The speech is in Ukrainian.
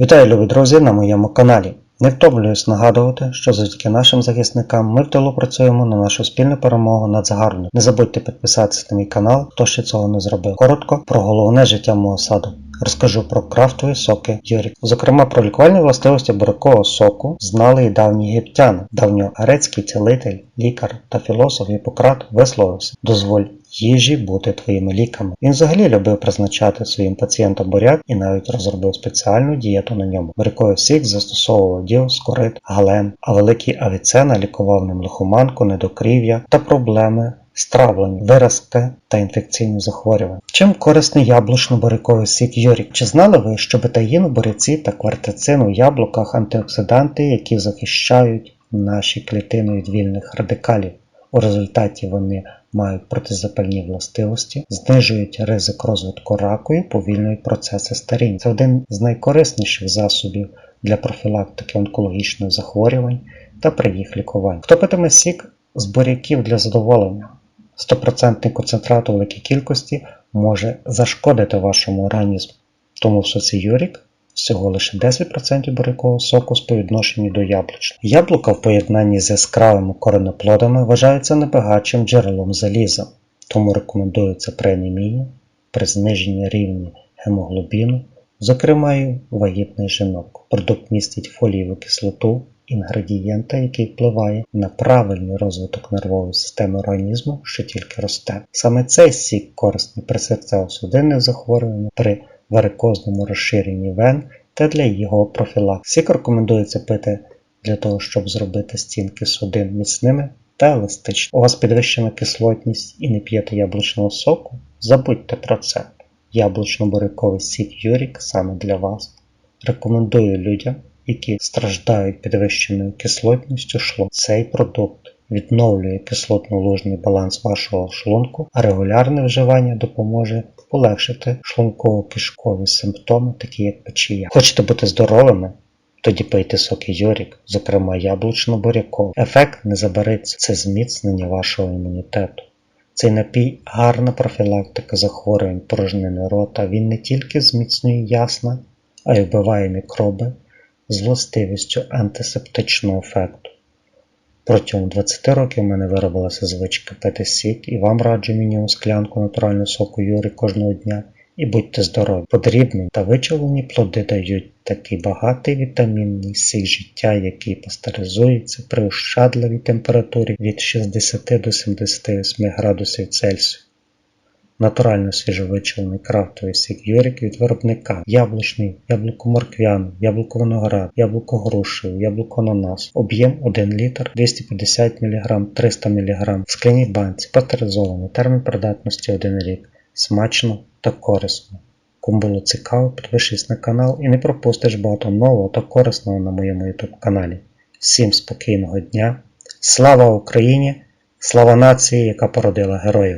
Вітаю, любі друзі, на моєму каналі. Не втомлююсь нагадувати, що завдяки нашим захисникам ми в тилу працюємо на нашу спільну перемогу над загарбником. Не забудьте підписатися на мій канал, хто ще цього не зробив. Коротко про головне життя мого саду. Розкажу про крафтові соки Юрік. Зокрема, про лікувальні властивості бурякового соку знали і давні єгиптяни. Давньогрецький цілитель, лікар та філософ Гіппократ висловився: дозволь їжі бути твоїми ліками. Він взагалі любив призначати своїм пацієнтам буряк і навіть розробив спеціальну дієту на ньому. Буряковий сік застосовував діл, скорит, гален, а великий авіцена лікував ним лихоманку, недокрів'я та проблеми з травленням, виразки та інфекційні захворювання. Чим корисний яблучно-буряковий сік Юрік? Чи знали ви, що бетаїн у буряці та квартицин у яблуках антиоксиданти, які захищають наші клітини від вільних радикалів? У результаті вони мають протизапальні властивості, знижують ризик розвитку раку і повільнюють процеси старіння. Це один з найкорисніших засобів для профілактики онкологічних захворювань та при їх лікуванні. Хто питиме сік з буряків для задоволення? 100% концентрат у великій кількості може зашкодити вашому організму. Тому в соці Юрік всього лише 10% бурякового соку з співвідношенні до яблучного. Яблука в поєднанні з яскравими коренеплодами вважаються небагатшим джерелом заліза, тому рекомендується при анемії, при зниженні рівня гемоглобіну, зокрема і у вагітних жінок. Продукт містить фолієву кислоту, інгредієнта, який впливає на правильний розвиток нервової системи організму, що тільки росте. Саме цей сік корисний при серцево-судинних захворюваннях, при варикозному розширенні вен та для його профілактики. Сік рекомендується пити для того, щоб зробити стінки судин міцними та еластичними. У вас підвищена кислотність і не п'єте яблучного соку? Забудьте про це. Яблучно-буряковий сік Юрік саме для вас. Рекомендую людям, які страждають підвищеною кислотністю шлунку. Цей продукт відновлює кислотно-лужний баланс вашого шлунку, а регулярне вживання допоможе полегшити шлунково-кишкові симптоми, такі як печія. Хочете бути здоровими? Тоді пийте соки Йорік, зокрема яблучно-буряковий. Ефект не забереться, це зміцнення вашого імунітету. Цей напій гарна профілактика захворювань порожнини рота. Він не тільки зміцнює ясна, а й вбиває мікроби з властивістю антисептичного ефекту. Протягом 20 років в мене виробилася звичка пити сік і вам раджу мінімум склянку натурального соку Юрі кожного дня. І будьте здорові. Подрібні та вичавлені плоди дають такий багатий вітамінний сік життя, який пастеризується при ощадливій температурі від 60 до 78 градусів Цельсію. Натурально свіжовичавлений крафтовий сік Юрік від виробника яблучний, яблуко-морквяний, яблуко-виноград, яблуко-грушевий, яблуко-ананас. Об'єм 1 літр, 250 мг, 300 мг, в скляній банці, пастеризований, термін придатності 1 рік. Смачно та корисно. Кому було цікаво, підпишись на канал і не пропустиш багато нового та корисного на моєму YouTube каналі. Всім спокійного дня! Слава Україні! Слава нації, яка породила героїв!